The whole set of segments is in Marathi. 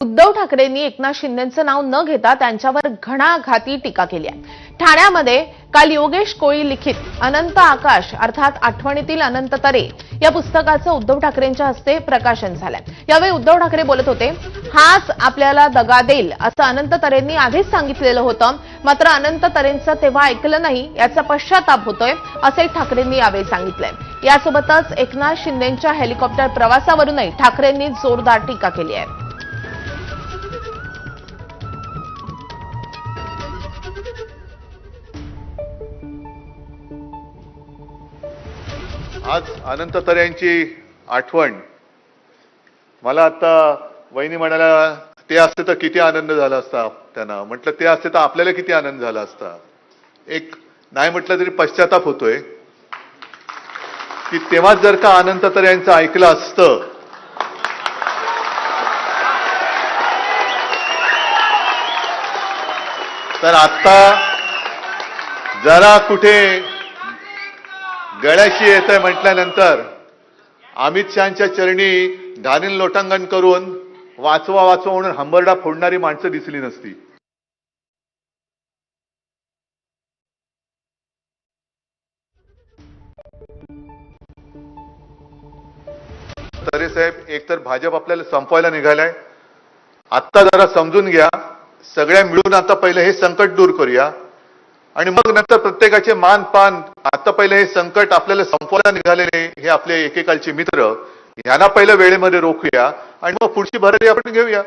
उद्धव ठाकरेंनी एकनाथ शिंदेचं नाव न घेता त्यांच्यावर घणाघाती टीका केली आहे. ठाण्यामध्ये काल योगेश कोळी लिखित अनंत आकाश अर्थात आठवणीतील अनंत तरे या पुस्तकाचं उद्धव ठाकरेंच्या हस्ते प्रकाशन झालंय. यावेळी उद्धव ठाकरे बोलत होते हाच आपल्याला दगा देईल असं अनंत तरेंनी आधीच सांगितलेलं होतं. मात्र अनंत तरेंचं तेव्हा ऐकलं नाही याचा पश्चाताप होतोय असे ठाकरेंनी यावेळी सांगितलंय. यासोबतच एकनाथ शिंदेच्या हेलिकॉप्टर प्रवासावरूनही ठाकरेंनी जोरदार टीका केली आहे. आज अनंत तऱ्यांची यांची आठवण. मला आता वहिनी म्हणाल्या ते असते तर किती आनंद झाला असता त्यांना. म्हटलं ते असते तर आपल्याला किती आनंद झाला असता. एक नाही म्हटलं तरी पश्चाताप होतोय. की तेव्हाच जर का अनंत तरे यांचं ऐकलं असतं. तर आता जरा कुठे गळ्याशी येत आहे म्हटल्यानंतर अमित शहाच्या चरणी घालीन लोटांगण करून वाचवा वाचवा म्हणून हंबरडा फोडणारी माणसं दिसली नसती. तरे साहेब एकतर भाजप आपल्याला संपवायला निघालाय. आत्ता जरा समजून घ्या. सगळ्या मिळून आता पहिले हे संकट दूर करूया. आणि मग नंतर प्रत्येकाचे मान पान आता पहिले हे संकट आपल्याला संपवायला निघालेले हे आपले एकेकालचे मित्र यांना पहिल्या वेळेमध्ये रोखूया आणि मग पुढची भरारी आपण घेऊया.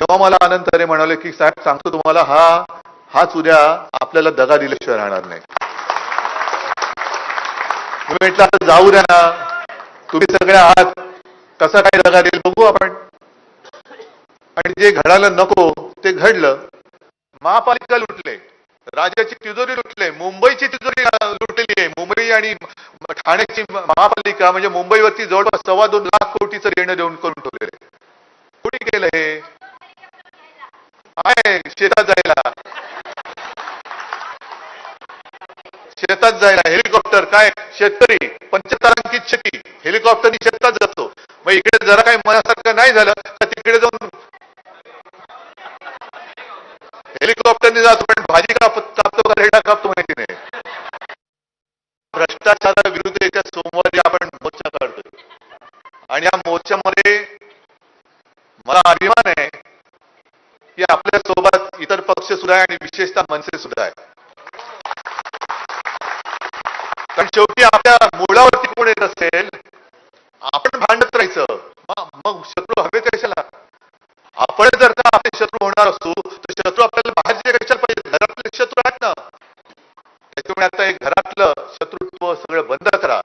तेव्हा मला आनंद तरे म्हणाले की साहेब सांगतो तुम्हाला हा हाच उद्या आपल्याला दगा दिल्याशिवाय राहणार नाही. मी म्हटलं आता जाऊ द्या ना. तुम्ही सगळे आहात. कसा काय दगा देईल बघू आपण. आणि जे घडायला नको ते घडलं. महापालिका लुटले. राज्याची तिजोरी लुटले. मुंबईची तिजोरी लुटलेली आहे मुंबई आणि ठाण्याची महापालिका म्हणजे मुंबईवरती जवळपास सव्वा दोन लाख कोटीचं देणं देऊन करून ठेवलेलं आहे. कुणी केलं हे? आहे शेतात जायला. शेतात जायला. हेलिकॉप्टर काय? शेतकरी पंचतारांकित शेती. हेलिकॉप्टरनी शेतात जातो. मग इकडे जरा काही मनासारखं नाही झालं तर तिकडे जाऊन हेलिकॉप्टरने जातो. पण भाजी काप कापतो का रेडा कापतो माहिती नाही. भ्रष्टाचाराविरुद्ध येत्या सोमवारी आपण मोर्चा काढतोय. आणि या मोर्चामध्ये मला अभिमान आहे की आपल्यासोबत इतर पक्ष सुद्धा आहे आणि विशेषतः मनसे सुद्धा आहे. कारण शेवटी आपल्या मुळावरती कोण येत असेल आपण भांडत राहायचं. मग- मग शत्रू हवेत त्याच्यामुळे आता एक घरातलं शत्रुत्व सगळं बंद करा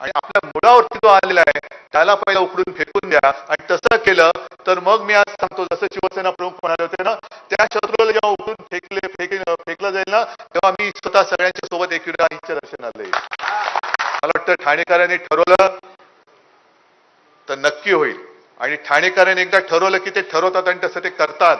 आणि आपल्या मुळावरती जो आलेला आहे त्याला पहिला उकडून फेकून द्या. आणि तसं केलं तर मग मी आज सांगतो जसं शिवसेना प्रमुख म्हणाले होते ना त्या शत्रूला जेव्हा उकडून फेकले फेकले फेकलं जाईल ना तेव्हा मी स्वतः सगळ्यांच्या सोबत एक आईच्या दर्शनाला येईल. मला वाटतं ठाणेकरांनी ठरवलं तर नक्की होईल. आणि ठाणेकरांनी एकदा ठरवलं की ते ठरवतात आणि तसं ते करतात.